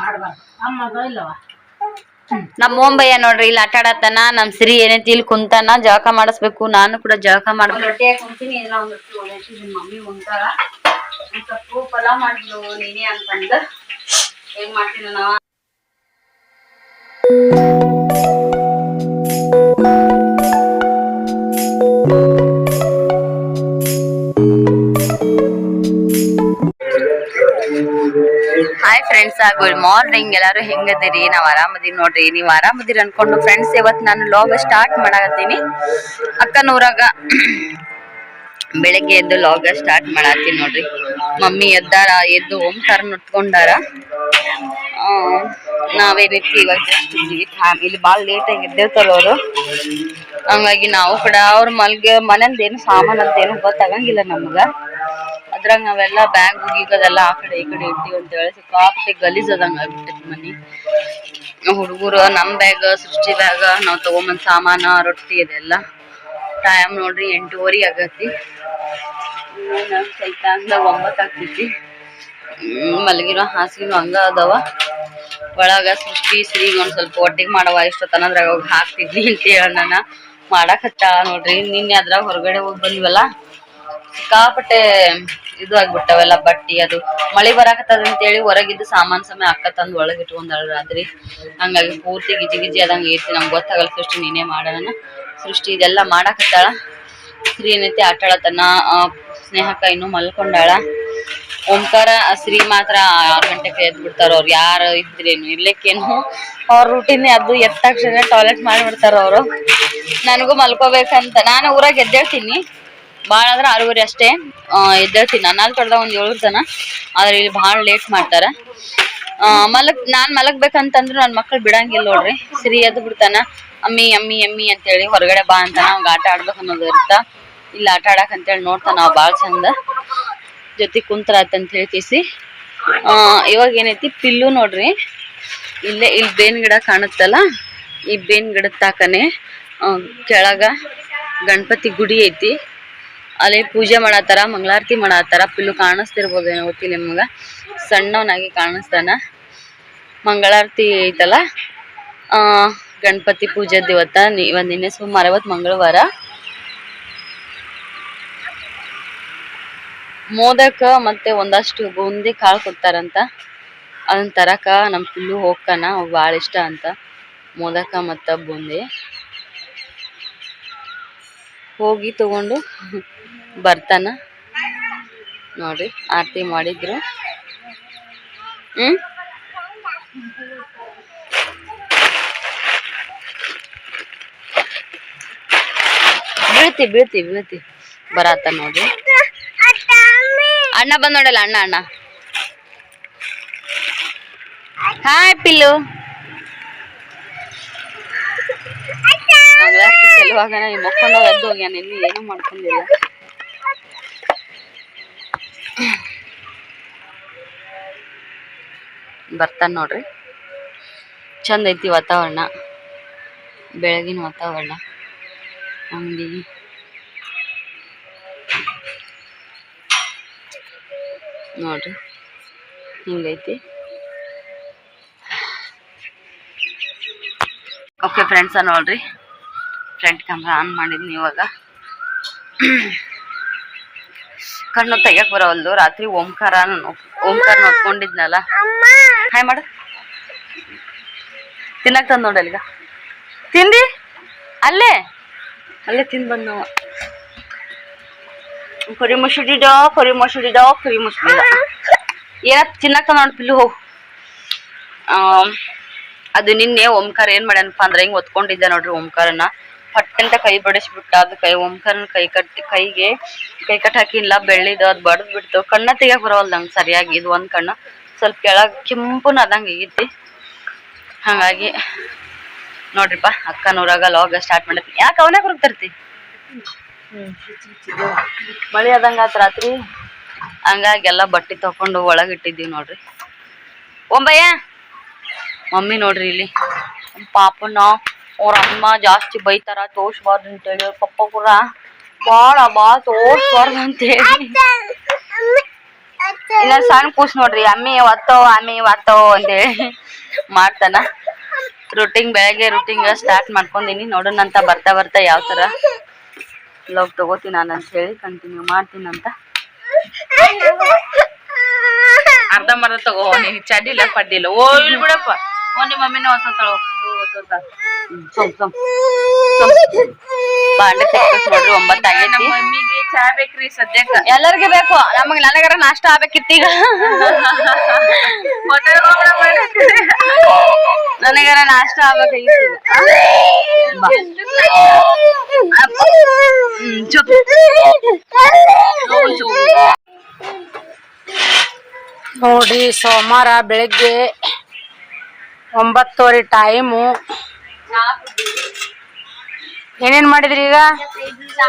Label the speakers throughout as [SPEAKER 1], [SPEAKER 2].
[SPEAKER 1] ಮಾಡ್ಬಾರ್ದು ಅಮ್ಮದ
[SPEAKER 2] ನಮ್ಮ ನೋಡ್ರಿ, ಇಲ್ಲಿ ಆಟ ಆಡತ್ತಾನ ನಮ್ ಸಿರಿ ಏನೈತಿ ಇಲ್ಲಿ ಕುಂತಾನ, ಜಳಕ ಮಾಡಿಸ್ಬೇಕು, ನಾನು ಕೂಡ ಜಳಕ ಮಾಡ್ಬೇಕು. ನೀನೇ ಅಂತಂದ ಹೆಂಗ್ ಮಾಡ್ತೀನಿ ಫ್ರೆಂಡ್ಸ್ ಗುಡ್ ಮಾರ್ನಿಂಗ್ ಎಲ್ಲಾರು ಹೆಂಗದಿರಿ? ನಾವ್ ಆರಾಮದಿವಿ ನೋಡ್ರಿ. ನೀವ್ ಆರಾಮದಿರಿ ಅನ್ಕೊಂಡು ಫ್ರೆಂಡ್ಸ್ ಇವತ್ ನಾನು ಲಾಗ್ ಸ್ಟಾರ್ಟ್ ಮಾಡಾಕತ್ತೀನಿ. ಅಕ್ಕನೂರಾಗ ಬೆಳಗ್ಗೆ ಎದ್ದು ಲಾಗ ಸ್ಟಾರ್ಟ್ ಮಾಡತ್ತೀನಿ ನೋಡ್ರಿ. ಮಮ್ಮಿ ಎದ್ದಾರ ಎದ್ದು ಓಂಕಾರ ನುಟ್ಕೊಂಡಾರ. ಆ, ನಾವೇನೈತಿ ಇವಾಗ ಜಸ್ಟ್ ಇಲ್ಲಿ ಭಾಳ ಲೇಟ್ ಆಗಿ ಎದ್ದೇಳ್ತಾರ ಅವರು. ಹಂಗಾಗಿ ನಾವು ಕೂಡ ಅವ್ರ ಮಲ್ಗೆ ಮನೆಯಿಂದ ಏನು ಸಾಮಾನು ಅಂತ ಏನು ಗೊತ್ತಾಗಂಗಿಲ್ಲ ನಮ್ಗ. ಅದ್ರಾಗ ನಾವೆಲ್ಲ ಬ್ಯಾಗ್ ಗೀಗದೆಲ್ಲ ಆ ಕಡೆ ಈ ಕಡೆ ಇಡ್ತೀವಿ ಅಂತ ಹೇಳಿ ಸಿಕ್ಕಾಪಟ್ಟೆ ಗಲೀಜ್ ಅದಂಗ ಆಗ್ಬಿಟ್ಟೈತಿ ಮನಿ. ಹುಡುಗರು ನಮ್ ಬ್ಯಾಗ್ ಸೃಷ್ಟಿ ಬ್ಯಾಗ್ ನಾವ್ ತಗೊಂಬಂದ್ ಸಾಮಾನ, ರೊಟ್ಟಿ ಇದೆಲ್ಲ. ಟೈಮ್ ನೋಡ್ರಿ ಎಂಟೂವರೆ ಆಗತ್ತಿ. ಸ್ವಲ್ಪ ಒಂಬತ್ತು ಆಗ್ತೈತಿ. ಮಲಗಿರೋ ಹಾಸಿಗೆ ಹಂಗ ಅದಾವ. ಒಳಗ ಸೃಷ್ಟಿ, ಶ್ರೀಗ್ ಒಂದ್ ಸ್ವಲ್ಪ ಒಟ್ಟಿಗೆ ಮಾಡವ ಇಷ್ಟೊತ್ತನದ್ರಾಗ ಹೋಗಿ ಹಾಕ್ತಿದ್ವಿ ಅಂತ ಹೇಳ ನಾನು ಮಾಡಕ್ ನೋಡ್ರಿ. ನಿನ್ನೆ ಅದ್ರಾಗ ಹೊರಗಡೆ ಹೋಗಿ ಬಂದ್ವಲ್ಲ? ಸಿಕ್ಕಾಪಟ್ಟೆ ಇದು ಆಗ್ಬಿಟ್ಟವೆಲ್ಲ ಬಟ್ಟಿ, ಅದು ಮಳಿ ಬರಾಕತ್ತದ ಅಂತೇಳಿ ಹೊರಗಿದ್ದು ಸಾಮಾನ್ ಸಮಯ ಅಕ್ಕ ತಂದು ಒಳಗೆ ಇಟ್ಕೊಂಡಾಳ ರಾತ್ರಿ. ಹಂಗಾಗಿ ಪೂರ್ತಿ ಗಿಜಿ ಗಿಜಿ ಅದಂಗೆ ಐತಿ ನಮ್ಗೆ ಗೊತ್ತಾಗಲ್ಲ ಸೃಷ್ಟಿ ನೀನೇ ಮಾಡೋಣ ಸೃಷ್ಟಿ ಇದೆಲ್ಲ ಮಾಡಾಕತ್ತಾಳ. ಸ್ತ್ರೀ ಏನೈತಿ ಆಟಾಡತನ ಸ್ನೇಹಕ್ಕ ಇನ್ನೂ ಮಲ್ಕೊಂಡಾಳ. ಓಂಕಾರ ಸ್ತ್ರೀ ಮಾತ್ರ ಆರು ಗಂಟೆಗೆ ಎದ್ದು ಬಿಡ್ತಾರ ಅವ್ರು ಯಾರು ಇದ್ರೇನು, ಇರ್ಲಿಕ್ಕೇನು? ಅವ್ರ ರೂಟೀನ್ ಅದು ಎತ್ತಾಕ್ಷಣ ತಕ್ಷಣ ಟಾಯ್ಲೆಟ್ ಮಾಡಿಬಿಡ್ತಾರ ಅವರು. ನನಗೂ ಮಲ್ಕೋಬೇಕಂತ, ನಾನು ಊರಾಗ ಎದ್ದೇಳ್ತೀನಿ. ಭಾಳ ಅಂದ್ರೆ ಆರೂವರೆ ಅಷ್ಟೇ. ಎದ್ದೇಳ್ತೀನಿ. ನಾನು ತೊಡ್ದ ಒಂದು ಏಳು ತನ ಆದ್ರೆ ಇಲ್ಲಿ ಭಾಳ ಲೇಟ್ ಮಾಡ್ತಾರೆ. ಮಲಗ್, ನಾನ್ ಮಲಗ್ಬೇಕಂತಂದ್ರು ನನ್ನ ಮಕ್ಳು ಬಿಡಂಗಿಲ್ಲ ನೋಡ್ರಿ. ಸಿರಿ, ಎದ್ದು ಬಿಡ್ತಾನ. ಅಮ್ಮಿ ಅಮ್ಮಿ ಅಮ್ಮಿ ಅಂತೇಳಿ ಹೊರಗಡೆ ಬಾ ಅಂತ ನಾವು ಆಟ ಆಡ್ಬೇಕು ಅನ್ನೋದು ಇರ್ತ ಇಲ್ಲಿ ಆಟ ಆಡಕ್ ಅಂತೇಳಿ ನೋಡ್ತಾನ ನಾವು ಭಾಳ ಚಂದ. ಜೊತೆ ಕುಂತ್ರಾತ್ ಅಂತ ಹೇಳಿ ಕಿಸಿ ಆ, ಇವಾಗ ಏನೈತಿ? ಪಿಲ್ಲು ನೋಡ್ರಿ. ಇಲ್ಲೇ, ಇಲ್ಲಿ ಬೇನ್ ಗಿಡ ಕಾಣುತ್ತಲ್ಲ? ಈ ಬೇನ್ ಗಿಡದ ತಾಕನೆ ಕೆಳಗ ಗಣಪತಿ ಗುಡಿ ಐತಿ. ಅಲ್ಲಿ ಪೂಜೆ ಮಾಡತ್ತಾರ ಮಂಗಳಾರತಿ ಮಾಡತ್ತಾರ ಪಿಲ್ಲು ಕಾಣಿಸ್ತಿರ್ಬೋದೇನೋ ಗೊತ್ತಿಲ್ಲ ನಿಮ್ಗ. ಸಣ್ಣವನಾಗಿ ಕಾಣಿಸ್ತಾನ. ಮಂಗಳಾರತಿ ಐತಲ್ಲ? ಗಣಪತಿ ಪೂಜೆದ್ ಇವತ್ತ ಇವತ್ತು ಇವತ್ ನಿನ್ನೆ ಸುಮಾರು ಇವತ್ತು ಮಂಗಳವಾರ. ಮೋದಕ ಮತ್ತೆ ಒಂದಷ್ಟು ಬೂಂದಿ ಕಾಳು ಕೊಡ್ತಾರಂತ. ಅದನ್ನ ತರಕ ನಮ್ ಪಿಲ್ಲು ಹೋಗ್ಕನ ಭಾಳ ಇಷ್ಟ ಅಂತ. ಮೋದಕ ಮತ್ತ ಬೂಂದಿ. ಹೋಗಿ ತಗೊಂಡು ಬರ್ತಾನ? ನೋಡ್ರಿ ಆರತಿ ಮಾಡಿದ್ರು. ಹ್ಮ್? ಬೀಳ್ತಿ ಬೀಳ್ತಿ ಬೀಳ್ತಿ. ಬರಾತ ನೋಡ್ರಿ ಅಣ್ಣ ಬಂದ್ ನೋಡಲ್ಲ, ಅಣ್ಣ ಅಣ್ಣ. ಹಾಯ್ ಪಿಲ್ಲು. ಸಲುವಾಗ ಮಕ್ಕಳು ಎದ್ದು ಹೋಗ್ಯಾನ, ಇನ್ನು ಏನು ಮಾಡ್ಕೊಂಡಿಲ್ಲ. ಬರ್ತಾನ ನೋಡ್ರಿ. ಚಂದ ಐತಿ ವಾತಾವರಣ. ಬೆಳಗಿನ ವಾತಾವರಣ. ಅಂಗಡಿ ನೋಡ್ರಿ. ಹಿಂಗೈತಿ. ಓಕೆ ಫ್ರೆಂಡ್ಸ ನೋಡ್ರಿ. ಫ್ರಂಟ್ ಕ್ಯಾಮ್ರಾ ಆನ್ ಮಾಡಿದ್ನಿ ಇವಾಗ. ಕಣ್ಣು ತೆಗಿಯಕ್ ಬರವಲ್ದು. ರಾತ್ರಿ ಓಂಕಾರ ಓಂಕಾರ ನೋಡ್ಕೊಂಡಿದ್ನಲ್ಲ. ಹಾಯ್ ಮಾಡು. ತಿನ್ನಕ್ ತಂದ್ ನೋಡಲ್ಲ ಈಗ ತಿಂದಿ? ಅಲ್ಲೇ? ಅಲ್ಲೇ ತಿಂದ್ ಬಂದ್ ನಾವು. ಕರಿ ಕೊರಿ ಕರಿ ಮುಸುಡಿದ ಕೊರಿ ಮುಸುಡಿ ಏನ ತಿನ್ನಕ್ ತಂದ್ ನೋಡ್ ಪಿಲ್ಲು ಹೋಗು. ಅದು ನಿನ್ನೆ ಓಂಕಾರ ಏನ್ ಮಾಡ್ಯಾನಪ್ಪ ಅಂದ್ರೆ ಹಿಂಗ್ ಒತ್ಕೊಂಡಿದ್ದೆ ನೋಡ್ರಿ ಓಂಕಾರನ ಪಟ್ಟಂತ ಕೈ ಬಡಿಸ್ಬಿಟ್ಟ ಅದು ಕೈ ಓಂಕಾರನ ಕೈ ಕಟ್ಟಿ ಕೈಗೆ ಕೈ ಕಟ್ ಹಾಕಿಲ್ಲ ಬೆಳ್ಳಿದ ಅದ್ ಬಡದ್ ಬಿಡ್ತು. ಕಣ್ಣ ತೆಗಿಯಕ್ ಬರೋಲ್ಲ ನಂಗೆ ಸರಿಯಾಗಿ ಇದು ಒಂದ್ ಕಣ್ಣು. ಸ್ವಲ್ಪ ಕೆಳಗ್ ಕೆಂಪುನ ಆದಂಗ ಆಗೈತಿ ಹಂಗಾಗಿ ನೋಡ್ರಿಪ್ಪ ಅಕ್ಕನೂರಾಗ ಲಾಗ ಸ್ಟಾರ್ಟ್ ಮಾಡತ್ತಿ ಯಾಕೆ ಅವನೇ ಹೊರಗ್ ಮಳೆ ಆತ್ ರಾತ್ರಿ. ಹಂಗಾಗಿ ಎಲ್ಲ ಬಟ್ಟೆ ತಕೊಂಡು ಒಳಗೆ ಇಟ್ಟಿದ್ದೀವಿ ನೋಡ್ರಿ. ಒಂಬಯ್ಯ ಮಮ್ಮಿ ನೋಡ್ರಿ ಇಲ್ಲಿ. ಪಾಪನ ಅವ್ರ ಅಮ್ಮ ಜಾಸ್ತಿ ಬೈತಾರ ತೋರ್ಸ್ಬಾರ್ದು ಅಂತೇಳಿ ಪಪ್ಪ ಕೂಡ ಬಾಳ ಬಾಳ ತೋರ್ಸ್ಬಾರ್ದು ಅಂತೇಳಿ ಇಲ್ಲ ಸಣ್ಣ ಕೂಸ್ ನೋಡ್ರಿ ಅಮ್ಮಿ ಒತ್ತೋ ಅಮ್ಮಿ ಒತ್ತೋ ಅಂತೇಳಿ ಮಾಡ್ತಾನ. ರೂಟಿಂಗ್ ಬೆಳಗ್ಗೆ ರೂಟಿಂಗ್ ಸ್ಟಾರ್ಟ್ ಮಾಡ್ಕೊಂಡಿನಿ. ನೋಡೋಣ ಅಂತ ಬರ್ತಾ ಬರ್ತಾ ಯಾವ ತರ ಲವ್ ತಗೋತೀನಿ ನಾನು ಅಂತ ಹೇಳಿ ಕಂಟಿನ್ಯೂ ಮಾಡ್ತೀನಿ ಅಂತ.
[SPEAKER 1] ಅರ್ಧ ಮರ್ಧ ತಗೋ ನೀನ್ ಚಡ್ಡಿಲ್ಲ ಪಡ್ಡಿಲ್ಲ. ಓ ಇಲ್ಲಿ ಬಿಡಪ್ಪ. ಓ ನಿಮ್ಮ ಮಮ್ಮಿನ ಒತ್ತತಾಳ
[SPEAKER 2] ಬಾಂಡೆ ತೆಗ್ಬೇಕು ನೋಡ್ರಿ ಒಂಬತ್ತು ಆಗೈತಿ
[SPEAKER 1] ನಮ್ಮ ಮಮ್ಮಿಗೆ ಚಾ ಬೇಕ್ರಿ ಸದ್ಯಕ್ಕ.
[SPEAKER 2] ಎಲ್ಲರಿಗೂ ಬೇಕು. ನಮಗ್ ನನಗರ ನಾಷ್ಟ ಆಗ್ಬೇಕಿತ್ತು ಈಗ. ನನಗರ ನಾಷ್ಟ ಆಗ್ಬೇಕಾಗಿತ್ತು ಚುಪ್. ನೋಡು
[SPEAKER 3] ಸೋಮವಾರ ಬೆಳಗ್ಗೆ ಒಂಬತ್ತುವರೆ ಟೈಮು ಏನೇನ್ ಮಾಡಿದ್ರಿ ಈಗ
[SPEAKER 2] ಚಾ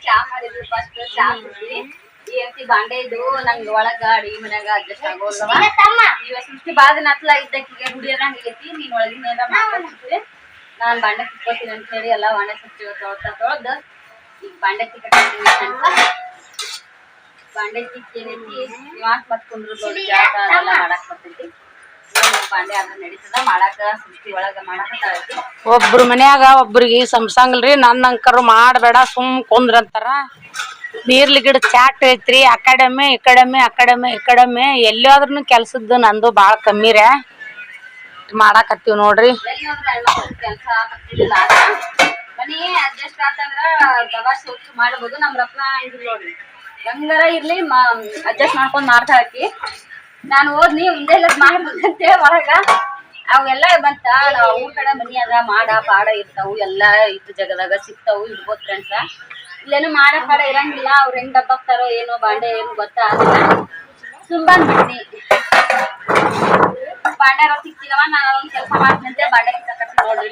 [SPEAKER 2] ಚಾ ಮಾಡಿದ್ರು ಫಸ್ಟ್ ಬಾಂಡೆ ಇದ್ದು ನಂಗ್ ಒಳಗ ಮನ್ಯಾಗ ಅಡ್ಜಸ್ಟ್ ಇದ್ದಕ್ಕಿಗೆ ಒಳಗಿನ ನಾನ್ ಬಾಂಡೆ ತಿಕ್ಕೋತೀನಿ ಅಂತ ಹೇಳಿ ಎಲ್ಲ ತೊಳ್ತಾ ಬಾಂಡೆ ಬಾಂಡೆ ತಿಕ್ಕಿ ಏನೈತಿ ಇವಾಕ್ ಮತ್ ಕುಂದ್ರು ದೊಡ್ಡ ಜಾಗ ಬರ್ತೈತಿ ಬಾಂಡೆ ಅದ್ರ ನಡೀತದ ಮಾಡಾಕ ಸೃಷ್ಟಿ ಒಳಗ ಮಾಡಾಕತ್ತಾಳೈತಿ
[SPEAKER 3] ಒಬ್ರು ಮನ್ಯಾಗ ಒಬ್ರಿಗೆ ಸಂಸಂಗಿಲ್ರಿ ನನ್ನ ಅಂಕರು ಮಾಡಬೇಡ ಸುಮ್ ಕುಂದ್ರಂತಾರ ನೀರ್ಲಿ ಗಿಡ ಚಾಟ್ ಐತ್ರಿ ಅಕಾಡೆಮಿ ಇಕಡೆಮಿ ಅಕಾಡೆಮಿ ಇಕಡೆಮಿ. ಎಲ್ಲಾದ್ರೂ ಕೆಲ್ಸದ್ದು ನಂದು ಭಾಳ ಕಮ್ಮಿ ರೇ ಮಾಡಾಕತ್ತೀವಿ ನೋಡ್ರಿ.
[SPEAKER 2] ಕೆಲ್ಸ ಮನಿ ಅಡ್ಜಸ್ಟ್ ಆತಂದ್ರ ದವಾ ಸ್ವಚ್ಛ ಮಾಡ್ಬೋದು ನಮ್ ರತ್ನ ಇದ್ರು ನೋಡ್ರಿ. ಹೆಂಗಾರ ಇರ್ಲಿ ಅಡ್ಜಸ್ಟ್ ಮಾಡ್ಕೊಂಡ್ ಮಾಡ್ತಾ ಹಾಕಿ. ನಾನು ಓದ್ನಿ ಮುಂದೆ ಎಲ್ಲ ಮಾಡ್ಬೇಕಂತೆ ಒಳಗ. ಅವೆಲ್ಲ ಬಂತ, ನಾವ್ ಊರ್ ಕಡೆ ಮನಿ ಅದ, ಮಾಡ, ಪಾಡ ಇರ್ತಾವು, ಎಲ್ಲಾ ಇದ್ದ ಜಗದಾಗ ಸಿಗ್ತಾವು ಇಡ್ಬೋದ್ ಫ್ರೆಂಡ್ಸ. ಇಲ್ಲೇನು ಮಾಡ, ಪಾಡ ಇರಂಗಿಲ್ಲ, ಅವ್ರ ಹೆಂಗ್ ಡಬ್ಬಾಕ್ತಾರೋ ಏನೋ ಬಾಂಡೆ ಏನು ಗೊತ್ತಾಗಲ್ಲ ಸುಂಬಂದ್ ಬಿಡ್ನಿ ಬಾಂಡೆ ರೊಟ್ಟಿ ತಿಕ್ಕಿದವ ನಾನು ಒಂದ್ ಕೆಲಸ ಮಾಡ್ತಂತೆ ಬಾಂಡೆ ಕಟ್ಟಿ ನೋಡ್ರಿ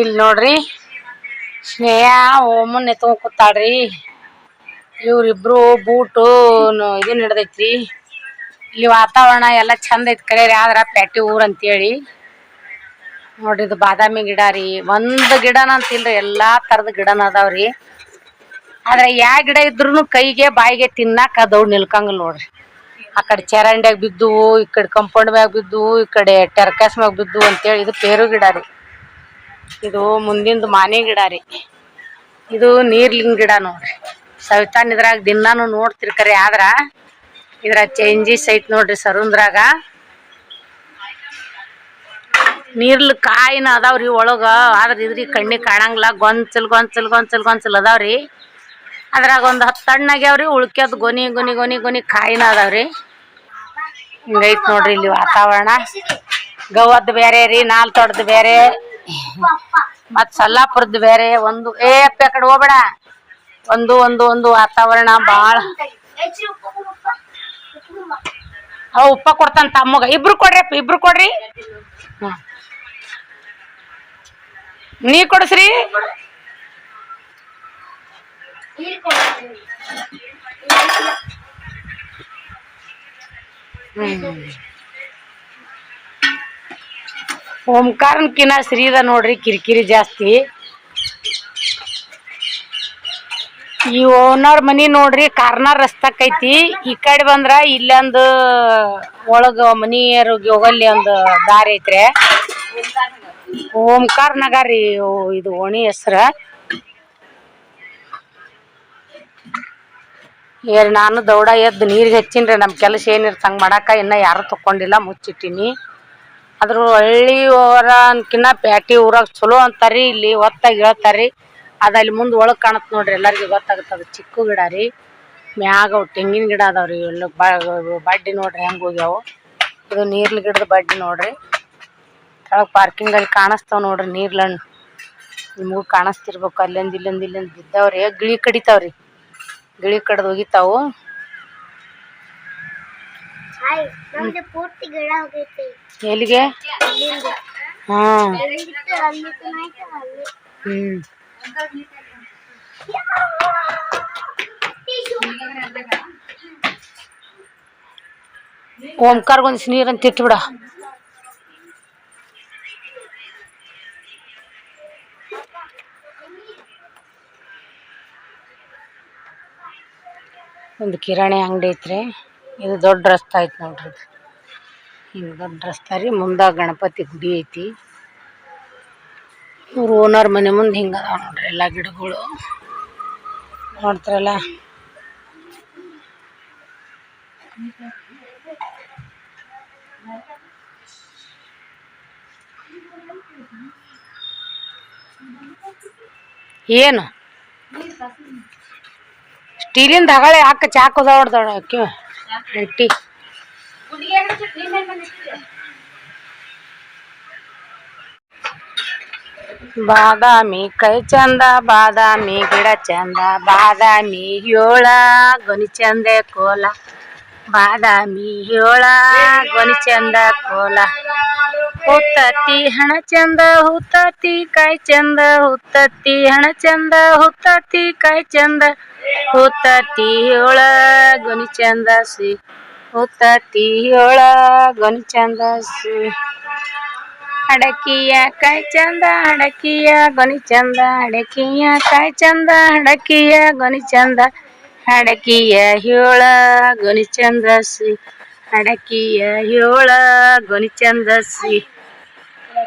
[SPEAKER 3] ಇಲ್ಲಿ ನೋಡ್ರಿ. ಸ್ನೇಹ, ಓಮನ್ ಎತ್ಕೊಂಡ್ ಕೂತಾಳ್ರಿ. ಇವ್ರಿಬ್ರು ಬೂಟು ಇದು ಹಿಡ್ದೈತ್ರಿ ಇಲ್ಲಿ ವಾತಾವರಣ ಎಲ್ಲ ಚಂದ ಐತಿ ಕರೆ ಆದ್ರ ಪ್ಯಾಟಿ ಊರ್ ಅಂತೇಳಿ. ನೋಡ್ರಿ ಇದು ಬಾದಾಮಿ ಗಿಡ ರೀ. ಒಂದ್ ಗಿಡನ ಅಂತಿಲ್ರಿ, ಎಲ್ಲಾ ತರದ ಗಿಡನ ಅದಾವ್ರಿ ಆದ್ರೆ ಯಾ ಗಿಡ ಇದ್ರೂನು ಕೈಗೆ, ಬಾಯಿಗೆ ತಿನ್ನಾಕ ಅದವ್ ನಿಲ್ಕಂಗಿಲ್ಲ ನೋಡ್ರಿ. ಆ ಕಡೆ ಚರಂಡ್ಯಾಗ ಬಿದ್ದು ಈ ಕಡೆ ಕಂಪೌಂಡ್ ಮ್ಯಾಗ ಬಿದ್ದು ಈ ಕಡೆ ಟೆರ್ಕಾಸ್ ಮ್ಯಾಗ ಬಿದ್ದು ಅಂತೇಳಿ ಇದು ಪೇರು ಗಿಡ ರೀ. ಇದು ಮುಂದಿಂದು ಮಾನೆ ಗಿಡ ರೀ. ಇದು ನೀರ್ಲಿಂಗ್ ಗಿಡ ನೋಡ್ರಿ. ಸವಿತಾನ್ ಇದ್ರಾಗ ದಿನಾನು ನೋಡ್ತಿರ್ ಕರೆ ಆದ್ರ ಇದ್ರ ಚೇಂಜಸ್ ಐತ್ ನೋಡ್ರಿ ಸರುಂದ್ರಾಗ. ನೀರ್ಲ್ ಕಾಯಿನ ಅದಾವ್ರಿ ಒಳಗ, ಆದ್ರ ಇದ್ರಿ ಕಣ್ಣಿಗೆ ಕಾಣಂಗಿಲ್ಲ, ಗೊಂಚಲ್ ಗೊಂಚಲ್ ಗೊಂಚಲ್ ಗೊಂಚಲ್ ಅದಾವ್ರಿ ಅದ್ರಾಗ ಒಂದ್ ಹತ್ತು ಹಣ್ಣಾಗ್ಯಾವ್ರಿ ಉಳ್ಕ್ಯದ್ ಗೊನಿ ಗೊನಿ ಗೊನಿ ಗೊನಿ ಕಾಯಿನ ಅದಾವ್ರಿ ಹಿಂಗೈತ್ ನೋಡ್ರಿ ಇಲ್ಲಿ ವಾತಾವರಣ. ಗವದ್ ಬೇರೆ ರೀ, ನಾಲ್ ತೊಡ್ದು ಬೇರೆ ಮತ್ ಸಲ್ಲಾಪುರದ್ ಬೇರೆ ಒಂದು ಏ ಅಪ್ಪ ಕಡೆ ಹೋಗ್ಬೇಡ. ಒಂದು ಒಂದು ಒಂದು ವಾತಾವರಣ ಬಾಳ. ಅವ ಉಪ್ಪ ಕೊಡ್ತಾನ ತಮ್ಮಗ ಇಬ್ರು ಕೊಡ್ರಿ ಇಬ್ರು ಕೊಡ್ರಿ. ನೀ ಕೊಡಸ್ರಿ. ಓಂಕಾರನ್ಕಿನ ಶ್ರೀದ ನೋಡ್ರಿ, ಕಿರಿಕಿರಿ ಜಾಸ್ತಿ. ಈ ಓನರ್ ಮನಿ ನೋಡ್ರಿ, ಕಾರ್ನಾರ್ ರಸ್ತಾಕೈತಿ ಈ ಕಡೆ ಬಂದ್ರ ಇಲ್ಲೊಂದು ಒಳಗ ಮನಿಯರು ಹೋಗಲ್ಲಿ ಒಂದು ದಾರಿ ಐತ್ರಿ. ಓಂಕಾರ ನಗರ್ ರೀ ಇದು ಓಣಿ ಹೆಸ್ರ. ಏರ್ ನಾನು ದೌಡ ಎದ್ದು ನೀರಿಗೆ ಹಚ್ಚಿನ್ರಿ ನಮ್ಮ ಕೆಲಸ ಏನಿರ್ತಂಗ್ ಮಾಡಾಕ, ಇನ್ನ ಯಾರು ತಕೊಂಡಿಲ್ಲ ಮುಚ್ಚಿಟ್ಟಿನಿ. ಅದ್ರ ಹಳ್ಳಿ ಊರನ್ಕಿನ್ನ ಪ್ಯಾಟಿ ಊರಾಗ ಚಲೋ ಅಂತಾರಿ, ಇಲ್ಲಿ ಒತ್ತಾಗಿ ಹೇಳ್ತಾರಿ. ಅದ ಅಲ್ಲಿ ಮುಂದೆ ಒಳಗೆ ಕಾಣುತ್ತೆ ನೋಡ್ರಿ ಎಲ್ಲರಿಗೂ ಗೊತ್ತಾಗುತ್ತೆ ಅದು ಚಿಕ್ಕ ಗಿಡ ರೀ. ಮ್ಯಾಗ ಅವು ತೆಂಗಿನ ಗಿಡ ಅದಾವ್ರಿ ಎಲ್ಲ ಬಡ್ಡಿ ನೋಡ್ರಿ ಹೆಂಗ್ ಹೋಗ್ಯಾವು. ಇದು ನೀರ್ಲ ಗಿಡದ ಬಡ್ಡಿ ನೋಡ್ರಿ. ಕೆಳಗೆ ಪಾರ್ಕಿಂಗ್ ಅಲ್ಲಿ ಕಾಣಿಸ್ತಾವ ನೋಡ್ರಿ ನೀರ್ಲಣ್ಣು. ನಿಮಗೂ ಕಾಣಿಸ್ತಿರ್ಬೇಕು ಅಲ್ಲಿಂದ ಇಲ್ಲಿಂದ ಇಲ್ಲಿಂದ ಬಿದ್ದಾವ್ರಿ. ಗಿಳಿ ಕಡಿತಾವ್ರಿ. ಗಿಳಿ ಕಡ್ದು ಹೋಗಿತಾವು. ಎಲ್ಲಿಗೆ? ಹಾ.
[SPEAKER 4] ಅಲ್ಲಿ ತನಕ ಅಲ್ಲಿ.
[SPEAKER 3] ಹ್ಮ್. ಓಂಕಾರ್ಗೊಂದು ನೀರ್ ಅಂತ ಇಟ್ಬಿಡ. ಒಂದು ಕಿರಾಣಿ ಅಂಗಡಿ ಐತ್ರಿ. ಇದು ದೊಡ್ಡ ರಸ್ತೆ ಐತೆ ನೋಡ್ರಿ ಹಿಂಗೆ ದೊಡ್ಡ ರಸ್ತೆ ರೀ. ಮುಂದೆ ಗಣಪತಿ ಗುಡಿ ಐತಿ. ಇವ್ರ ಓನರ್ ಮನೆ ಮುಂದೆ ಹಿಂಗೆ ಅದಾವ ನೋಡ್ರಿ ಎಲ್ಲ ಗಿಡಗಳು. ನೋಡ್ತಾರಲ್ಲ? ಏನು? ಸ್ಟೀಲಿಂದ ಹಗಳೆ ಹಾಕ ಚಾಕ್ ಅದಾವ ಅಕ್ಕಿ ರೊಟ್ಟಿ ಬಾದಾಮಿ ಕೈ ಚಂದ, ಬಾದಾಮಿ ಗಿಡ ಚಂದ, ಬಾದಾಮಿ ಯೋಳ ಗೊನಿ ಚಂದ ಕೋಲ. ಬಾದಾಮಿ ಯೋಳ ಗೊನಿ ಚಂದ ಕೋಲ. ಹುತ್ತತ್ತಿ ಹಣ ಚಂದ, ಹುತ್ತತ್ತಿ ಕಾಯಿ ಚಂದ, ಹುತ್ತತ್ತಿ ಹಣ ಚಂದ, ಹುತ್ತತ್ತಿ ಕಾಯಿ ಚಂದ. ಹುತ್ತತ್ತಿ ಯೋಳ ಗೊನಿ ಚಂದ ಸಿ. ಹುತ್ತತ್ತಿ ಏಳ ಗೊನಿ ಚಂದ ಸಿ. ಅಡಕಿಯ ಕೈ ಚಂದ ಅಡಕಿಯ ಗೊನಿ ಚಂದ ಅಡಕಿಯ ಕಾಯಿ ಚಂದ ಅಡಕಿಯ ಗೊನಿ ಚಂದ ಅಡಕಿಯ, ಹೇಳ ಗೊನಿ ಚಂದಸಿ ಅಡಕಿಯ, ಹೇಳ ಗೊನಿ ಚಂದಸಿ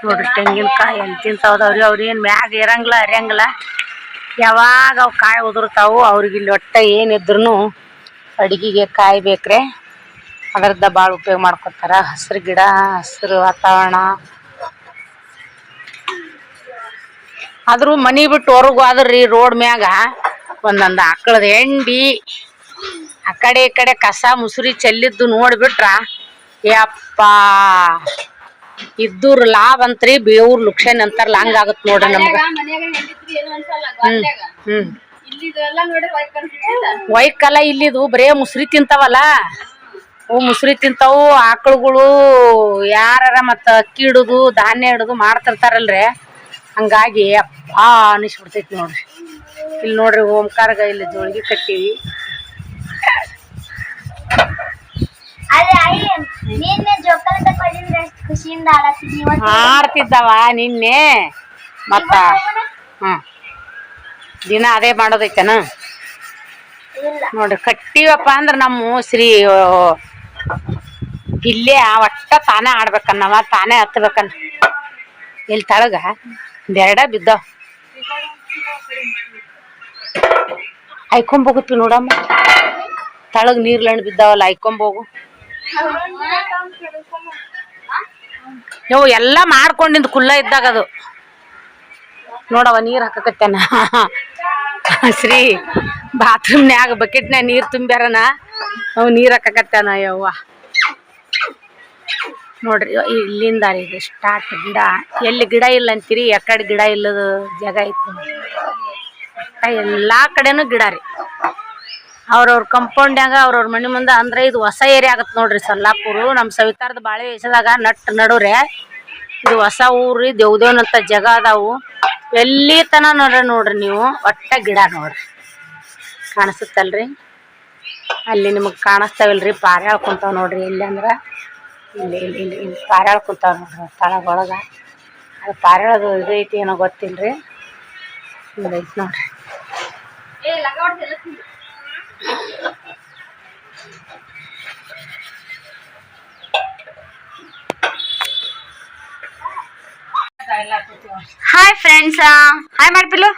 [SPEAKER 3] ನೋಡ್ರಿ ತೆಂಗಿನಕಾಯಿ ಅಂತ ಅವ್ರೇನು ಮ್ಯಾಗ ಇರಂಗಿಲ್ಲ ಅರಿಯಂಗಿಲ್ಲ. ಯಾವಾಗ ಅವು ಕಾಯಿ ಉದುರ್ತಾವು ಅವ್ರಿಗೆ ಇಲ್ಲಿ ಒಟ್ಟ ಏನಿದ್ರು ಅಡಿಗೆಗೆ ಕಾಯಿ ಬೇಕ್ರೆ. ಅದರದ್ದ ಭಾಳ ಉಪಯೋಗ ಮಾಡ್ಕೊತಾರ. ಹಸಿರು ಗಿಡ, ಹಸಿರು ವಾತಾವರಣ. ಆದ್ರೂ ಮನಿ ಬಿಟ್ಟು ಹೊರಗು ಹೋದ್ರಿ ರೋಡ್ ಮ್ಯಾಗ. ಒಂದೊಂದು ಆಕಳದ ಎಂಡಿ ಆ ಕಡೆ ಈ ಕಡೆ ಕಸ ಮುಸುರಿ ಚೆಲ್ಲಿದ್ದು ನೋಡ್ಬಿಟ್ರ. ಯಪ್ಪ! ಇದ್ದೂರ್ ಲಾಭ ಅಂತ್ರಿ ಬೇವ್ರ ಲುಕ್ಷನ್ ಅಂತಾರಲ್ಲ ಹಂಗಾಗತ್ ನೋಡ್ರಿ ನಮ್ಗ. ಹ್ಮ್ ಹ್ಮ್. ವೈಕಲ್ಲ ಇಲ್ಲಿದು ಬರೇ ಮುಸ್ರಿ ತಿಂತಾವಲ್ಲ. ಅವು ಮುಸ್ರಿ ತಿಂತಾವು ಆಕಳುಗಳು ಯಾರ ಮತ್ತ ಅಕ್ಕಿ ಹಿಡುದು ಧಾನ್ಯ ಇಡುದು ಮಾಡ್ತಿರ್ತಾರಲ್ರಿ. ಹಂಗಾಗಿ ಅಪ್ಪ ಅನಿಸ್ಬಿಡ್ತೈತಿ ನೋಡ್ರಿ. ಇಲ್ಲಿ ನೋಡ್ರಿ ಓಂಕಾರಗ ಇಲ್ಲಿ ಜೋಳಿಗೆ ಕಟ್ಟಿವಿ.
[SPEAKER 4] ಆಡ್ತಿದ್ದವ ನಿನ್ನೆ.
[SPEAKER 3] ಮತ್ತ? ಹ. ದಿನ ಅದೇ ಮಾಡೋದೈತನ? ನೋಡ್ರಿ ಕಟ್ಟಿವಪ್ಪ ಅಂದ್ರ ನಮ್ಮ ಶ್ರೀ ಇಲ್ಲೇ ಒಟ್ಟ ತಾನೇ ಆಡ್ಬೇಕನ್ನವ ತಾನೇ ಹತ್ಬೇಕನ್ನ. ಇಲ್ಲಿ ತಳಗ? ಒಂದೆರಡ ಬಿದ್ದಾವ ಐಕೊಂಬೋಗುತ್ತಿ ನೋಡಮ್ಮ. ತಳಗ್ ನೀರ್ಲಣ್ಣು ಬಿದ್ದಾವಲ್ಲ, ಐಕೊಂಬೋಗು. ನೀವು ಎಲ್ಲ ಮಾಡ್ಕೊಂಡಿಂದ ಕುಲ್ಲ ಇದ್ದಾಗ ಅದು. ನೋಡವ ನೀರ್ ಹಾಕಕತ್ತೇನ? ಶ್ರೀ, ಬಾತ್ರೂಮ್ನ್ಯಾಗ ಬಕೆಟ್ನ್ಯಾಗ ನೀರ್ ತುಂಬ್ಯಾರನ? ಅವ್ ನೀರ್ ಹಾಕಕತ್ತೇನ ಯವ್ವ? ನೋಡ್ರಿ ಇಲ್ಲಿಂದ ಇದು ಸ್ಟಾರ್ಟ್ ಗಿಡ. ಎಲ್ಲಿ ಗಿಡ ಇಲ್ಲ ಅಂತೀರಿ, ಎಕಡೆ ಗಿಡ ಇಲ್ಲದ ಜಾಗ ಐತಿ ಎಲ್ಲ ಕಡೆನೂ ಗಿಡ ರೀ. ಅವ್ರವ್ರ ಕಂಪೌಂಡ್ಯಾಗ ಅವ್ರವ್ರ ಮನೆ ಮುಂದೆ ಅಂದ್ರೆ ಇದು ಹೊಸ ಏರಿಯಾ ಆಗತ್ತೆ ನೋಡ್ರಿ ಸಲ್ಲಾಪುರು. ನಮ್ಮ ಸವಿತಾರದ ಬಾಳೆ ವಯಸ್ಸದಾಗ ನಟ್ ನಡುವ್ರೆ. ಇದು ಹೊಸ ಊರಿ ದೇವ್ದೇವನಂತ ಜಾಗ ಅದಾವು. ಎಲ್ಲಿ ತನ ನೋಡ್ರಿ ನೋಡ್ರಿ ನೀವು. ಒಟ್ಟ ಗಿಡ ನೋಡ್ರಿ. ಕಾಣಿಸುತ್ತಲ್ರಿ? ಅಲ್ಲಿ ನಿಮಗೆ ಕಾಣಿಸ್ತಾವಿಲ್ರಿ, ಪಾರ ಕುಂತಾವ ನೋಡ್ರಿ ಎಲ್ಲಿ ಅಂದ್ರ. ಇಲ್ಲಿ ಇಲ್ಲಿ ಇಲ್ಲಿ ಇಲ್ಲಿ ಪಾರಾಳ ಕುಂತಾವ ನೋಡ್ರಿ ತಳಗೊಳಗ ಅದು ಇದು ಐತಿ ಏನೋ ಗೊತ್ತಿಲ್ರಿ? ಇಲ್ಲಿ ಐತಿ ನೋಡ್ರಿ.
[SPEAKER 2] ಹಾಯ್ ಫ್ರೆಂಡ್ಸ್ ಹಾಯ್ ಮಾಡ್ಪಿಲು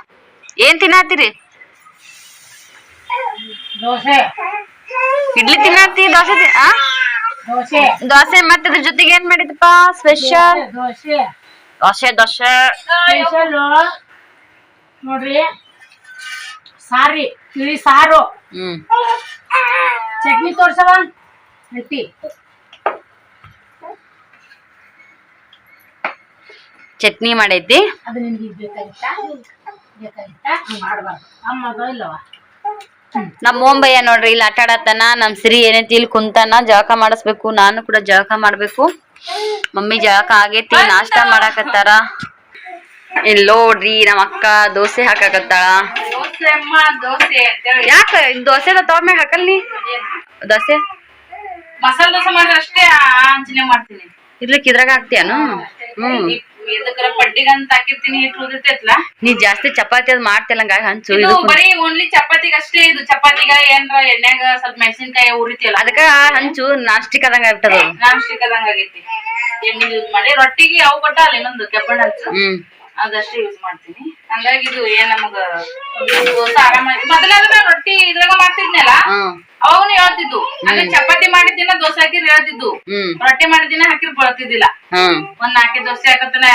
[SPEAKER 2] ಏನ್ ತಿನ್ನತ್ತೀರಿ
[SPEAKER 3] ದೋಸೆ.
[SPEAKER 2] ಇಡ್ಲಿ ತಿನ್ನತ್ತಿ ದೋಸೆ ತಿ- ಆ?
[SPEAKER 3] ದೋಸೆ.
[SPEAKER 2] ಮತ್ತೆ ಅದ್ರ ಜೊತೆಗೆ ಏನ್ ಮಾಡಿದಪ್ಪ ಸ್ಪೆಷಲ್
[SPEAKER 3] ದೋಸೆ
[SPEAKER 2] ದೋಸೆ. ದೋಸೆ
[SPEAKER 3] ಸ್ಪೆಷಲ್ ನೋಡ್ರಿ. ಸಾರಿ ತಿಳಿ ಸಾರು. ಚಟ್ನಿ ತೋರ್ಸವ? ಐತಿ
[SPEAKER 2] ಚಟ್ನಿ ಮಾಡೈತಿ?
[SPEAKER 3] ಅದು ನಿನ್ಗೆ ಬೇಕಾಗಿತ್ತಾ? ಬೇಕಾಗಿತ್ತಾ? ಮಾಡ್ಬಾರ್ದು. ಅಮ್ಮದ ಇಲ್ಲವ?
[SPEAKER 2] ನಮ್ಮ ಓಂಬಯ್ಯ ನೋಡ್ರಿ ಇಲ್ಲಿ ಆಟ ಆಡತ್ತಾನ ನಮ್ ಸಿರಿ ಏನೈತಿ ಇಲ್ಲಿ ಕುಂತಾನ ಜಳಕ ಮಾಡಿಸ್ಬೇಕು ನಾನು ಕೂಡ ಜಳಕ ಮಾಡ್ಬೇಕು. ಮಮ್ಮಿ ಜಳಕ ಆಗೈತಿ ನಾಷ್ಟ ಮಾಡಾಕತ್ತಾರ. ಇಲ್ಲಿ ನೋಡ್ರಿ ನಮ್ಮ ಅಕ್ಕ ದೋಸೆ ಹಾಕಾಕತ್ತಾಳ. ಯಾಕ ದೋಸೆ ತಗೊಂಡ್ಮ್ಯಾಗ ಹಾಕಲ್ ನೀ ದೋಸೆ?
[SPEAKER 1] ಮಸಾಲ ದೋಸೆ ಮಾಡಿದ್ರೆ ಅಷ್ಟೇ ಆಂಜನೆ ಮಾಡ್ತೀನಿ.
[SPEAKER 2] ಇರ್ಲಿಕ್ಕೆ ಇದ್ರಾಗ ಹಾಕ್ತಿಯಾನು? ಹ್ಮ್.
[SPEAKER 1] ಎದಕ್ಕರ ಪಡ್ಡಿಗಂತ ಹಾಕಿರ್ತೀನಿ ಹಿಟ್ಟು ಉದಿರ್ತೈತ್ಲ?
[SPEAKER 2] ನೀ ಜಾಸ್ತಿ ಚಪಾತಿ ಅದ್ ಮಾಡ್ತಿಲ್ಲ ಹಂಗಾಗಿ ಹಂಚು
[SPEAKER 1] ಇದು
[SPEAKER 2] ಇದು
[SPEAKER 1] ಬರೀ ಓನ್ಲಿ ಚಪಾತಿಗ ಅಷ್ಟೇ ಇದು. ಚಪಾತಿಗ ಏನ್ರ ಎಣ್ಣೆಗ ಸ್ವಲ್ಪ ಮೆಣಸಿನ್ಕಾಯಿ ಉರಿತಿಯಲ್ಲ.
[SPEAKER 2] ಅದಕ್ಕ ಹಂಚು ನಾಸ್ಟಿಕ್ ಆದಂಗ ಆಗ್ಬಿಟ್ಟದ. ಅದು.
[SPEAKER 1] ಆದಂಗ ಸಿಕ್ಕದಂಗ ಆಗೈತಿ. ಎಣ್ಣೆ ಯೂಸ್ ಮಾಡಿ. ರೊಟ್ಟಿಗೆ ಯಾವ ಕೊಟ್ಟ ಅಲ್ಲ ಇನ್ನೊಂದು ಕೆಬ್ಬಣ್ಣ ಹಚ್ಚು
[SPEAKER 2] ಹ್ಮ್.
[SPEAKER 1] ಅದಷ್ಟೇ ಯೂಸ್ ಮಾಡ್ತೀನಿ. ಹಂಗಾಗಿ ಇದು ಏನ್ ನಮಗ ದೋಸೆ ಆರಾಮಾಗಿ ಮೊದಲಾದ್ರೆ ರೊಟ್ಟಿ ಇದ್ರಾಗ ಮಾಡ್ತಿದ್ನಲ್ಲ ಅವಾಗನು ಹೇಳ್ತಿದ್ದು ಅಂದ್ರೆ ಚಪಾತಿ ಮಾಡಿದ್ದಿನ ದೋಸೆ ಹಾಕಿರ್ ಹೇಳ್ತಿದ್ದು
[SPEAKER 2] ರೊಟ್ಟಿ
[SPEAKER 1] ರೊಟ್ಟಿ ಮಾಡಿದಿನ ಹಾಕಿರ್ ಬಳತಿದ್ದಿಲ್ಲ. ಒಂದ್ ನಾಲ್ಕೈದು ದೋಸೆ ಹಾಕತನ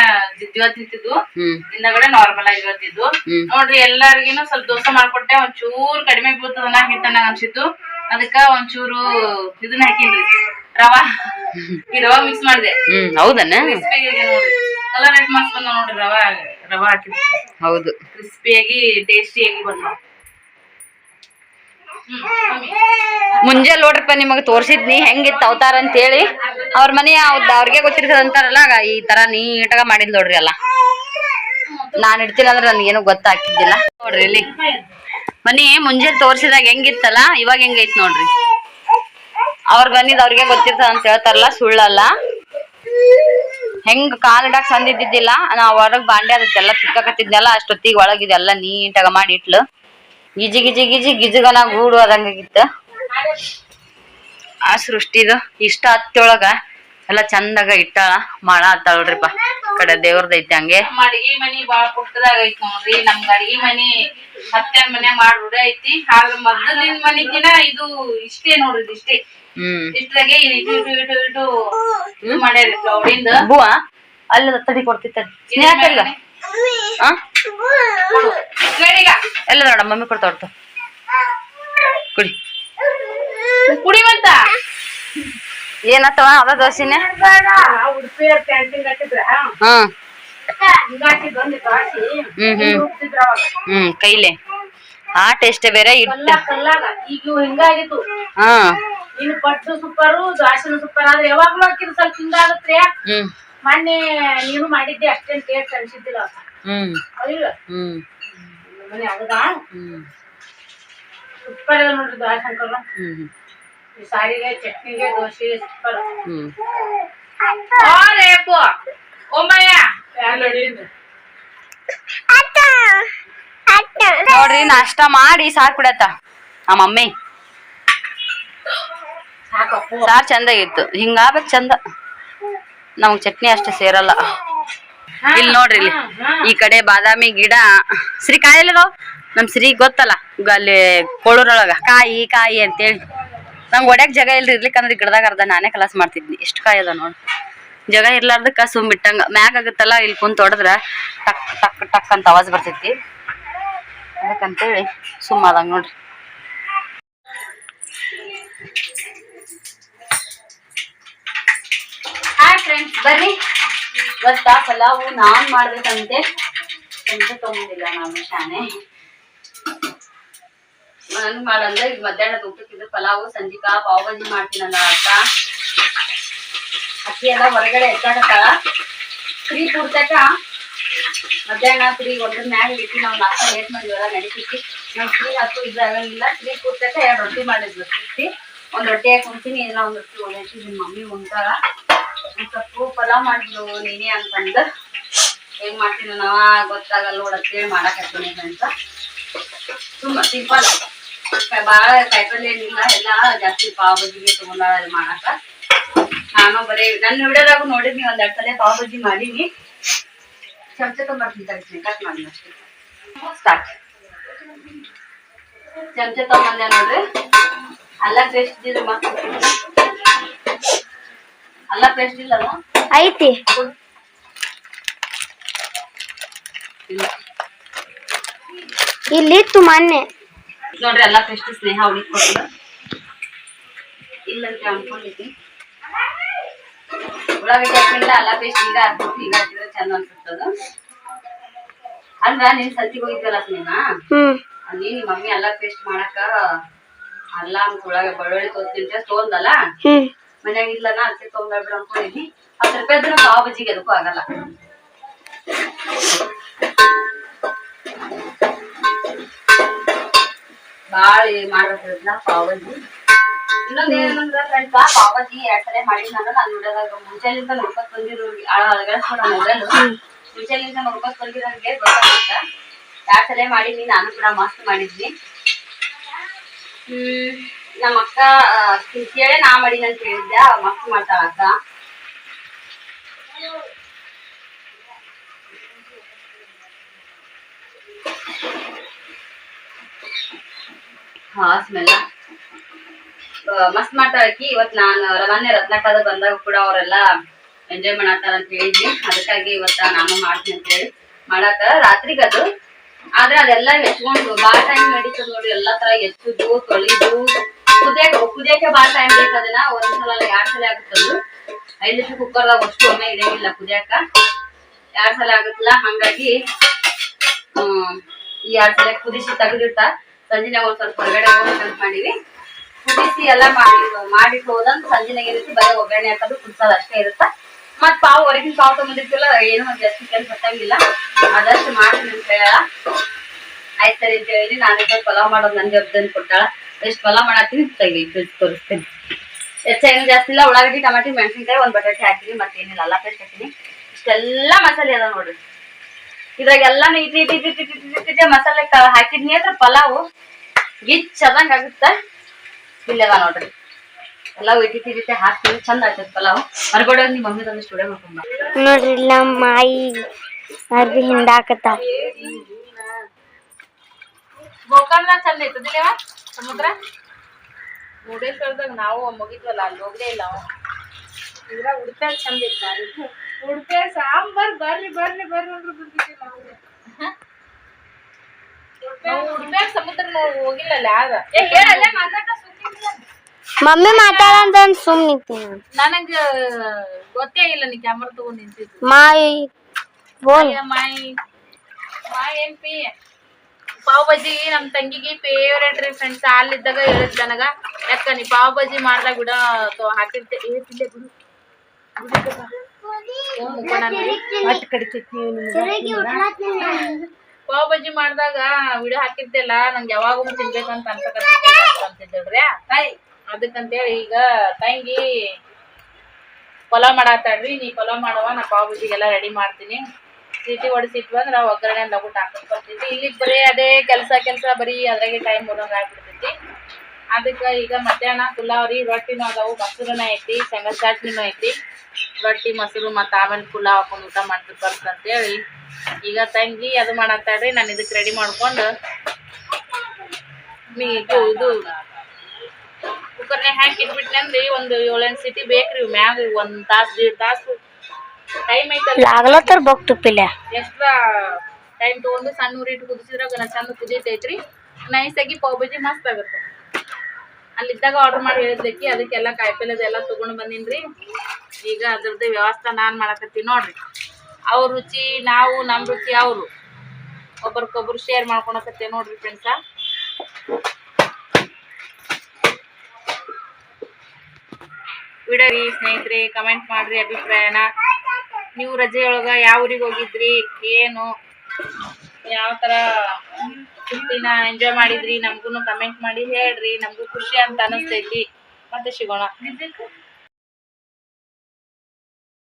[SPEAKER 1] ತಿಂತಿದ್ದು
[SPEAKER 2] ಹ್ಮ್.
[SPEAKER 1] ಹಿಂದಗಡೆ ನಾರ್ಮಲ್ ಆಗಿ ಹೇಳ್ತಿದ್ದು. ನೋಡ್ರಿ ಎಲ್ಲಾರ್ಗಿನು ಸ್ವಲ್ಪ ದೋಸೆ ಮಾಡ್ಕೊಟ್ಟೆ ಒಂಚೂರ್ ಕಡಿಮೆ ಬೀಳ್ತದನ ಹಿಟ್ಟನ್ನ ಅನ್ಸಿತ್ತು. ಅದಕ್ಕ ಒಂಚೂರು ಇದನ್ನ ಹಾಕಿನ್ರಿ ರವಾ. ಈ ರವಾ ಮಿಕ್ಸ್ ಮಾಡಿದೆ. ಹೌದನ್ನ ನೋಡ್ರಿ. ಕಲರ್ ನೋಡ್ರಿ ರವಾ ರವಾ
[SPEAKER 2] ಹೌದು.
[SPEAKER 1] ಕ್ರಿಸ್ಪಿಯಾಗಿ ಟೇಸ್ಟಿಯಾಗಿ ಬಂದ
[SPEAKER 2] ಮುಂಜಾನೆ ನೋಡ್ರಪ್ಪ ನಿಮಗೆ ತೋರ್ಸಿದ್ನಿ. ಹೆಂಗಿತ್ತು ಅವತಾರ ಅಂತ ಹೇಳಿ ಅವ್ರ ಮನೆ ಅವ್ದ್ ಅವ್ರಿಗೆ ಗೊತ್ತಿರ್ತದ ಅಂತಾರಲ್ಲ ಈ ತರ ನೀಟಾಗ ಮಾಡಿದ್ ನೋಡ್ರಿ ಅಲ್ಲ ನಾನ್ ಇಡ್ತೀನಿ ಅಂದ್ರೆ ನನ್ಗೇನು ಗೊತ್ತಾಗ್ತಿದ್ದಿಲ್ಲ. ನೋಡ್ರಿ ಇಲ್ಲಿ. ಮನಿ ಮುಂಜಾನೆ ತೋರ್ಸಿದಾಗ ಹೆಂಗಿತ್ತಲ್ಲ ಇವಾಗ ಹೆಂಗೈತ್ ನೋಡ್ರಿ. ಅವ್ರ ಬಂದಿದ್ ಅವ್ರಿಗೆ ಗೊತ್ತಿರ್ತದ ಅಂತ ಹೇಳ್ತಾರಲ್ಲ ಸುಳ್ಳಲ್ಲ. ಹೆಂಗ್ ಕಾಲ್ ಇಡಾಕ್ ಸಂದಿದ್ದಿದ್ದಿಲ್ಲ ನಾ ಹೊರಗ್ ಬಾಂಡೆ ಅದಕ್ಕೆಲ್ಲ ತಿಕ್ಕಕತ್ತಿದ್ನಲ್ಲ, ಅಷ್ಟೊತ್ತಿಗೆ ಒಳಗಿದೆಲ್ಲ ನೀಟಾಗ ಮಾಡಿ ಇಟ್ಲು. ಗಿಜಿ ಗಿಜಿ ಗಿಜಿ ಗಿಜಗನ ಗೂಡು ಅದಂಗಾಗಿತ್ತ ಆ ಸೃಷ್ಟಿದು ಇಷ್ಟ ಹತ್ತೊಳಗ ಎಲ್ಲ ಚಂದಾಗ ಇಟ್ಟಾಳ ಮಾಡ ಆತಾಳ್ರಿಪ್ಪ ಕಡೆ ದೇವ್ರದೈತಿ ಹಂಗೆ.
[SPEAKER 1] ನಮ್ ಅಡಿಗೆ ಮನಿ ಬಾಳ ಪುಟ್ಟದಾಗ ಐತಿ ನೋಡ್ರಿ. ನಮ್ಗ ಅಡಿಗೆ ಮನಿ ಹತ್ತೆ ಮನೆ ಮಾಡ್ಬಿಡ ಐತಿ. ಆದ್ರ ಮೊದಲಿನ ಮನಿಗಿನ ಇದು ಇಷ್ಟೇ ನೋಡ್ರಿ ಇಷ್ಟೇ.
[SPEAKER 2] ಹ್ಮ್.
[SPEAKER 1] ಇಷ್ಟ್ರಾಗೆ ಇದು ಮಾಡ್ಯಾರಿ
[SPEAKER 2] ಬುವ? ಅಲ್ಲಿ ತಡಿ ಕೊಡ್ತಿತ್ತ ಸ್ನೇಹತಲ್ಲ ಆ?
[SPEAKER 1] ಕೇಳಿಗ.
[SPEAKER 2] ಎಲ್ಲ ನೋಡ ಮಮ್ಮಿ ಕುಡಿ.
[SPEAKER 1] ಕುಡಿವಂತ?
[SPEAKER 2] ಏನತ್ತವ? ಅದ ದೋಸಿನ? ಹ್ಮ್ ಹ್ಮ್. ಹ್ಮ್ ಕೈಲೆ. ಆ ಟೇಸ್ಟ್ ಬೇರೆ ಇಟ್ಟ.
[SPEAKER 3] ಈಗ ಹಿಂಗಾಗಿತ್ತು.
[SPEAKER 2] ಹಾ.
[SPEAKER 3] ಇನ್ನು ಪಟ್ಟು ಸೂಪರು ದ್ವಾಸನ ಸೂಪರ್. ಆದ್ರೆ ಯಾವಾಗಲೂ ಹಾಕಿದ್ರೆ ಸ್ವಲ್ಪ ಹಿಂಗಾಗತ್ರಿ
[SPEAKER 2] ಹ್ಮ್.
[SPEAKER 3] ಮೊನ್ನೆ ನೀನು ಮಾಡಿದ್ದೆ ಅಷ್ಟೇನ್ ಟೇಸ್ಟ್ ಅನ್ಸಿದ್ದಿಲ್ಲ.
[SPEAKER 2] ಹ್ಮ್. ಹ್ಮ್. ಹ್ಮ್.
[SPEAKER 3] ಸೂಪರ್ ನೋಡ್ರಿ ದ್ವಾಸಂಕರ
[SPEAKER 2] ಹ್ಮ್
[SPEAKER 3] ಈ ಸಾರಿಗೆ ಚಟ್ನಿಗೆ ದೋಸೆ
[SPEAKER 2] ಹ್ಮ್
[SPEAKER 1] ರೇಪು ಓಮಯ್ಯ
[SPEAKER 2] ನೋಡ್ರಿ ನಾಷ್ಟ ಮಾಡಿ ಸಾರ್ ಕುಡತ್ತ ನಮ್ಮ ಮಮ್ಮಿ. ಸಾರ್ ಇತ್ತು ಹಿಂಗಾಗ್ಬೇಕು ಚಂದ. ನಮಗ್ ಚಟ್ನಿ ಅಷ್ಟೇ ಸೇರಲ್ಲ. ಇಲ್ಲಿ ನೋಡ್ರಿ ಇಲ್ಲಿ. ಈ ಕಡೆ ಬಾದಾಮಿ ಗಿಡ. ಶ್ರೀ ಕಾಯಿ ನಮ್ ಶ್ರೀ ಗೊತ್ತಲ್ಲ ಅಲ್ಲಿ ಕೊಳೂರೊಳಗ. ಕಾಯಿ ಕಾಯಿ ಅಂತೇಳಿ. ನಂಗೆ ಒಡ್ಯಾಕ್ ಜಾಗ ಇಲ್ರಿ ಇರ್ಲಿಕ್ಕಂದ್ರೆ ಗಿಡದಾಗ ಅರ್ಧ ನಾನೇ ಕಲಾಸ್ ಮಾಡ್ತಿದ್ನಿ. ಎಷ್ಟು ಕಾಯಿ ಅದ ನೋಡ್. ಜಾಗ ಇರ್ಲಾರ್ದಕ್ಕ ಸುಮ್ ಬಿಟ್ಟಂಗ ಮ್ಯಾಗ ಆಗುತ್ತಲ್ಲ ಇಲ್ಲಿ ಕುಂತ ಹೊಡೆದ್ರ ಟಕ್ ಟಕ್ ಟಕ್ ಅಂತ ಆವಾಜ್ ಬರ್ತೈತಿ. ಅದಕ್ಕಂತೇಳಿ ಸುಮ್ಮ ಆದಂಗೆ ನೋಡ್ರಿ. ಹಾಯ್ ಫ್ರೆಂಡ್ಸ್ ಬರ್ರಿ. ಇವತ್ತ ಪಲಾವು ನಾನ್ ಮಾಡ್ಬೇಕಂತೆ. ಅಂತ ತಗೊಂಡಿಲ್ಲ ನಾನು ಶಾನೆ. ನಾನು ಮಾಡಂದ್ರೆ ಈಗ ಮಧ್ಯಾಹ್ನದ ಊಟಕ್ಕಿದ್ದು ಪಲಾವು, ಸಂಜಿಕಾ ಪಾವ್ ಭಾಜಿ ಮಾಡ್ತೀನಲ್ಲ ಅಕ್ಕ ಅಕ್ಕಿ ಎಲ್ಲ ಹೊರಗಡೆ ಎತ್ತಾಕತ್ತಾಳ. ಫ್ರೀ ಪೂರ್ತಕ ಮಧ್ಯಾಹ್ನ ಫ್ರೀ ಒಂದ್ರ ಮ್ಯಾಗ ಇಟ್ಟು ನಾವು ನಾಲ್ಕು ಲೇಟ್ ಮಾಡಿದ್ವಲ್ಲ ನಡೀತಿತ್ತು ನಾವು ಫ್ರೀ ಹಾಕು ಇದಾಗಂಗಿಲ್ಲ ಫ್ರೀ ಪೂರ್ತಕ ಎರಡು ರೊಟ್ಟಿ ಮಾಡಿದ್ವಿ ಸುತ್ತಿ ಒಂದ್ ರೊಟ್ಟಿ ಹಾಕಿ ಏನೋ ಒಂದ್ ರೊಟ್ಟಿ ಒಳ್ಳೆಸಿ ನಿಮ್ಮ ಮಮ್ಮಿ ಉಣ್ತಾಳ. ಸ್ವಲ್ಪ ಪಲಾವ್ ಮಾಡಿದ್ಲು ನೀನೇ ಅಂತಂದ. ಹೆಂಗ್ ಮಾಡ್ತೀನಿ ನಾವ ಗೊತ್ತಾಗಲ್ಲ ನೋಡತ್ತೇಳಿ ಮಾಡಾಕತ್ತೀನಿ ಅಂತ. ತುಂಬ ಸಿಂಪಲ್ ಭಾಳ ಕಾಯಿಪಲ್ಲೆ ಏನಿಲ್ಲ ಎಲ್ಲ ಜಾಸ್ತಿ ಪಾವ್ ಬಜ್ಜಿಗೆ ತಗೊಂಡಾಳ ಅಲ್ಲಿ ಮಾಡಾಕ ನಾನು ಬರೀ ನನ್ನ ವಿಡಿಯೋದಾಗ ನೋಡಿದ್ನಿ ಒಂದ್ ಎರಡ್ ಸಲ ಪಾವ್ ಬಜ್ಜಿ ಮಾಡೀನಿ ಚಮಚ ತೊಗೊಂಬರ್ತೀನಿ ತರಿಸ್ತೀನಿ ಕಟ್ ಮಾಡಿ ಅಷ್ಟೇ. ಸ್ಟಾರ್ಟ್ ಚಮಚ ತಗೊಂಡೆ ನೋಡ್ರಿ. ಅಲ್ಲ ಪೇಸ್ಟ್ ಇದ್ರೆ ಮಸ್ತ್ ಅಲ್ಲ ಪೇಸ್ಟ್ ಇಲ್ಲಲ್ಲ?
[SPEAKER 4] ಐತಿ.
[SPEAKER 2] ಇಲ್ಲಿ
[SPEAKER 4] ಇತ್ತು ಮೊನ್ನೆ.
[SPEAKER 2] ನೋಡ್ರಿ ಎಲ್ಲ ಫಸ್ಟ್ ಸ್ನೇಹ ಹುಡುಗಿ ಕೊಟ್ಟಿಲ್ಲ ಇಲ್ಲಂತ ಅನ್ಕೊಂಡಿದ್ವಿ ಉಳ್ಳಾಗಡ್ಡಿ ಹಾಕಿಲ್ಲ ಅಲ್ಲ ಪೇಸ್ಟ್ ಈಗ ಹಾಕ್ಬಿಟ್ಟು ಈಗ ಹಾಕಿದ್ರೆ ಚಂದ ಅನ್ಸುತ್ತದ ಅಂದ್ರ ನೀನ್ ಸಂತಿಗೆ ಹೋಗಿದ್ವಲ್ಲ ಸ್ನೇಹ? ಅಲ್ಲಿ ನಿಮ್ಮ ಮಮ್ಮಿ ಅಲ್ಲ ಪೇಸ್ಟ್ ಮಾಡಾಕ ಅಲ್ಲ ಅಂತ ಉಳ್ಳಾಗ ಬೆಳ್ಳುಳ್ಳಿ ತೊತ್ತಿಂಟೆ ತೊಂದಲ್ಲ?
[SPEAKER 4] ಹ್ಮ್.
[SPEAKER 2] ಮನ್ಯಾಗ ಇಲ್ಲನ ಅದಕ್ಕೆ ತೊಗೊಂಡ್ಬಿಡು ಅನ್ಕೊಂಡಿದ್ವಿ ಹತ್ತು ರೂಪಾಯಿ ಇದ್ರೆ ಪಾವ್ ಬಜ್ಜಿಗೆ ಅದಕ್ಕೂ ಆಗಲ್ಲ. ಭಾಳ ಮಾಡ್ಬೇಕಿದ್ನ ಪಾವಜಿ ಇನ್ನೊಂದು ಏನಂದ್ರ ಫ್ರೆಂಡ್ಸ್ ಪಾವಜಿ ಎರಡ್ ಸಲ ಮಾಡಿ ನಾನು ನೋಡೋದಾಗ ಮುಂಚೆಲಿಂದ ನೋಡ್ಕೊತ ಬಂದಿರೋ ಅಳಗಡಿಸ್ಕೊಡ ಮೊಬೈಲ್ ಮುಂಚೆಲಿಂದ ನೋಡ್ಕೊತ ಬಂದಿರೋಂಗೆ ಗೊತ್ತಾಗುತ್ತ. ಎರಡ್ ಸಲ ಮಾಡೀನಿ ನಾನು ಕೂಡ ಮಸ್ತ್ ಮಾಡಿದ್ವಿ ಹ್ಮ್ ನಮ್ಮ ಅಕ್ಕ ಕೇಳಿ ನಾ ಮಾಡಿನ ಅಂತ ಹೇಳಿದ್ದೆ ಮಸ್ತ್ ಮಾಡ್ತಾಳ ಅಕ್ಕ. ಸ್ಮೆಲ್ಲ ಮಸ್ತ್ ಮಾಡ್ತಾಳಕಿ ಇವತ್ ನಾನು ರಮಾನ್ಯ ರತ್ನಾಕದ ಬಂದಾಗ ಕೂಡ ಅವರೆಲ್ಲ ಎಂಜಾಯ್ ಮಾಡತ್ತಾರ ಅಂತ ಹೇಳಿದ್ವಿ. ಅದಕ್ಕಾಗಿ ಇವತ್ತ ನಾನು ಮಾಡ್ತೀನಿ ಅಂತ ಹೇಳಿ ಮಾಡಾಕ ರಾತ್ರಿಗೆ ಅದು. ಆದ್ರೆ ಅದೆಲ್ಲ ಹೆಚ್ಕೊಂಡು ಬಾಳ ಟೈಮ್ ನಡೀತದ ನೋಡಿ ಎಲ್ಲಾ ತರ ಎಚ್ಚುದು ತೊಳಿದು ಕುದಿಯಾಕ ಕುದಿಯಕ್ಕೆ ಬಾಳ ಟೈಮ್ ಬೇಕು ಅದನ್ನ. ಒಂದ್ಸಲ ಎರಡ್ ಸಲ ಆಗುತ್ತದು ಐದ್ ನಿಮಿಷ ಕುಕ್ಕರ್ದಾಗ ಅಷ್ಟು ಒಮ್ಮೆ ಇಡಂಗಿಲ್ಲ ಕುದಿಯಾಕ ಎರಡ್ ಸಲ ಆಗುತ್ತಲ್ಲ. ಹಂಗಾಗಿ ಈ ಎರಡ್ ಸಲ ಕುದಿಸಿ ತೆಗೆದಿಟ್ಟ ಸಂಜೆನಾಗ ಒಂದ್ ಸ್ವಲ್ಪ ಹೊರಗಡೆ ಹೋಗ್ಬೇಕಂತ ಮಾಡೀವಿ. ಕುದಿಸಿ ಎಲ್ಲ ಮಾಡಿ ಮಾಡಿಟ್ಟು ಹೋದಂತ ಸಂಜೆನಾಗ ಏನೈತಿ ಬರೀ ಒಗ್ಗರಣೆ ಹಾಕೋದು ಕುದಿಸೋದು ಅಷ್ಟೇ ಇರುತ್ತ. ಮತ್ ಪಾವು ಹೊರಗಿನ ಪಾವು ತಗೊಂಡಿರ್ತಿಲ್ಲ ಏನು ಜಾಸ್ತಿ ಕೆಲಸ ಗೊತ್ತಾಗಿಲ್ಲ ಅದಷ್ಟು ಮಾಡ್ತೀನಿ ಅಂತ ಕೇಳ ಆಯ್ತ್ ಸರಿ ಅಂತ ಹೇಳಿ ನಾನು ಪಲಾವ್ ಮಾಡೋದು ನನ್ಗೆ ಅಬ್ದನ್ ಕೊಟ್ಟಾಳ. ಎಷ್ಟು ಪಲಾವ್ ಮಾಡತ್ತೀನಿ ತೆಗಿ ಫ್ರಿಜ್ ತೋರಿಸ್ತೀನಿ. ಹೆಚ್ಚ ಏನು ಜಾಸ್ತಿ ಇಲ್ಲ, ಉಳ್ಳಾಗಡ್ಡಿ, ಟಮಾಟಿ, ಮೆಣಸಿನ್ಕಾಯಿ, ಒಂದ್ ಬಟಾಟೆ ಹಾಕಿನಿ ಮತ್ತೇನಿಲ್ಲ, ಅಲ್ಲ ಪೇಸ್ಟ್ ಹಾಕಿನಿ ಇಷ್ಟೆಲ್ಲ ಮಸಾಲೆ ಅದ ನೋಡ್ರಿ. ಇದ್ರಾಗ ಎಲ್ಲ ಇಟ್ ಇಟ್ ಇಟ್ ಇಟ್ ಇಟ್ ಇಟ್ ಇಟ್ ಮಸಾಲೆ ಕ- ಹಾಕಿದ್ನಿ ಅಂದ್ರೆ ಪಲಾವು ಗಿಚ್ ಅದಂಗ ಆಗುತ್ತ ಇಲ್ಲದ ನೋಡ್ರಿ ಎಲ್ಲ ಇಟ್ ಇಟ್ ಇಟ್ ಹಾಕ್ತೀನಿ ಚಂದ ಆಗ್ತದೆ ಪಲಾವ್ ಹೊರಗಡೆ ನಿಮ್ಮ ಮಮ್ಮಿ ತಂದು ಸ್ಟುಡಿಯೋ ಮಾಡ್ಕೊಂಡ್.
[SPEAKER 4] ನೋಡ್ರಿ ನಮ್ಮ ಮಾಯಿ ಅರ್ಬಿ
[SPEAKER 1] ಗೋಕರ್ಣ ಚಂದ ಐತದಿಲ್ಲ ಸಮುದ್ರ ಮುರುಡೇಶ್ವರದಾಗ ನಾವು ಮುಗಿದ್ವಲ್ಲ ಅಲ್ಲಿ ಹೋಗ್ಲೇ ಇಲ್ಲ ಇದ್ರಾಗ ಉಡುಪಿ ಚಂದ ಇತ್ತು ಉಡುಪಿ ಸಾಂಬಾರ್ ಬರ್ರಿ ಬರ್ರಿ ಬರ್ರಿ ಅಂದ್ರು ಬಂದಿದ್ವಿ ನಾವು ಉಡುಪಿಯಾಗ ಸಮುದ್ರ ಹೋಗಿಲ್ಲಲ್ಲ ಯಾರ ಏ ಹೇಳಲ್ಲ ಮಾತಾಡ
[SPEAKER 4] ಮಮ್ಮಿ ಮಾತಾಡಂತ ಸುಮ್ ನಿಂತೀನಿ
[SPEAKER 1] ನನಗ ಗೊತ್ತೇ ಇಲ್ಲ ನೀ ಕ್ಯಾಮ್ರಾ ತಗೊಂಡ್ ನಿಂತಿದ್ದು.
[SPEAKER 4] ಮಾಯಿ ಬೋಲ್.
[SPEAKER 1] ಮಾಯಿ ಮಾಯಿ. ಏನ್ ಪಿ? ಪಾವ್ ಬಜ್ಜಿ ನಮ್ ತಂಗಿಗೆ ಫೇವ್ರೇಟ್ ರೀ ಫ್ರೆಂಡ್ಸ್ ಅಲ್ಲಿದ್ದಾಗ ಹೇಳಿದ್ ನನಗ ಯಾಕ ನೀ ಪಾವ್ ಬಜ್ಜಿ ಮಾಡ್ದಾಗ ಬಿಡ ತೊ- ಹಾಕಿರ್ತೆ. ಏ ತಿಂದೆ ಬಿಡು. ಪಾವ್ ಬಜ್ಜಿ ಮಾಡ್ದಾಗ ವಿಡಿಯೋ ಹಾಕಿರ್ತಿಲ್ಲ ನಂಗೆ ಯಾವಾಗೂ ತಿನ್ಬೇಕಂತ ಅನ್ಸಕತ್ತೈತಿ ಅಂತಿದ್ದಳ್ರಿ ಅದಕ್ಕಂತೇಳಿ ಈಗ ತಂಗಿ ಪಲಾವ್ ಮಾಡಾತಾಳ್ರಿ ನೀ ಪಲಾವ್ ಮಾಡುವ ನಾ ಪಾವ್ ಬಜ್ಜಿಗೆಲ್ಲ ರೆಡಿ ಮಾಡ್ತೀನಿ. ಸಿಟಿ ಹೊಡಿಸಿಟ್ವಿ ಅಂದ್ರೆ ಒಗ್ಗರಣೆ ಲಗುಟ್ ಹಾಕೊಂಡ್ ಬರ್ತಿದ್ವಿ ಇಲ್ಲಿ ಬರೀ ಅದೇ ಕೆಲಸ ಕೆಲಸ ಬರೀ ಅದ್ರಾಗೆ ಟೈಮ್ ಹೋದಂಗ ಆಗ್ಬಿಡ್ತೈತಿ. ಅದಕ್ಕೆ ಈಗ ಮಧ್ಯಾಹ್ನ ಪುಲಾವ್ ರೀ ರೊಟ್ಟಿನೂ ಅದಾವು ಮೊಸರುನ ಐತಿ ಶೇಂಗಾ ಚಟ್ನಿನೂ ಐತಿ. ರೊಟ್ಟಿ ಮೊಸರು ಮತ್ತು ಆಮೇಲೆ ಪುಲಾವ್ ಹಾಕೊಂಡು ಊಟ ಮಾಡ್ತಿರ್ ಅಂತೇಳಿ. ಈಗ ತಂಗಿ ಅದು ಮಾಡತ್ತಾಳ್ರಿ ನಾನು ಇದಕ್ಕೆ ರೆಡಿ ಮಾಡ್ಕೊಂಡು ನೀ ಇದು ಕುಕ್ಕರ್ನಾಗ ಹಾಕಿ ಇಟ್ಬಿಟ್ನೆ ಅಂದ್ರಿ ಒಂದು ಏಳೆಂಟು ಸಿಟಿ ಬೇಕ್ರಿ ಮ್ಯಾಗ ಒಂದು ತಾಸು ದೀಡ್ ತಾಸು ಟೈಮ್ ಐತಲ್ಲ
[SPEAKER 4] ಆಗ್ಲತ್ತಾರ
[SPEAKER 1] ಎಕ್ಸ್ಟ್ರಾ ಟೈಮ್ ತಗೊಂಡು ಸಣ್ಣ ಉರಿ ಕುದಿಸಿದ್ರೆ ಕುದಿಸಿದ್ರಾಗ ಚಂದ ಕುದೀತೈತ್ರಿ. ನೈಸ್ ಆಗಿ ಪಾವ್ ಬಜ್ಜಿ ಮಸ್ತ್ ಆಗುತ್ತೆ. ಅಲ್ಲಿದ್ದಾಗ ಆರ್ಡರ್ ಮಾಡಿ ಹೇಳಿದ್ಲಿಕ್ಕೆ ಅದಕ್ಕೆಲ್ಲ ಕಾಯಿಪಲ್ಯದೆಲ್ಲ ತಗೊಂಡು ಬಂದಿನ್ರಿ. ಈಗ ಅದ್ರದ್ದು ವ್ಯವಸ್ಥೆ ನಾನು ಮಾಡಕತ್ತೀನಿ ನೋಡ್ರಿ. ಅವ್ರ ರುಚಿ, ನಾವು ನಮ್ಮ ರುಚಿ, ಅವರು. ಒಬ್ರಿಗೊಬ್ರು ಶೇರ್ ಮಾಡ್ಕೊಳಕತ್ತೆ ನೋಡ್ರಿ ಫ್ರೆಂಡ್ಸ ಬಿಡರಿ ಸ್ನೇಹಿತರೆ ಕಮೆಂಟ್ ಮಾಡ್ರಿ ಅಭಿಪ್ರಾಯನ. ನೀವು ರಜೆ ಯಾವ ಊರಿಗೆ ಹೋಗಿದ್ರಿ, ಏನು, ಯಾವ ತರ? ಸುತ್ತಿನ ಎಂಜಾಯ್ ಮಾಡಿದ್ರಿ ನಮಗೂ ಕಮೆಂಟ್ ಮಾಡಿ ಹೇಳ್ರಿ ನಮಗೂ ಖುಷಿ ಅಂತ ಅನಿಸ್ತೈತಿ. ಮತ್ತೆ ಸಿಗೋಣ.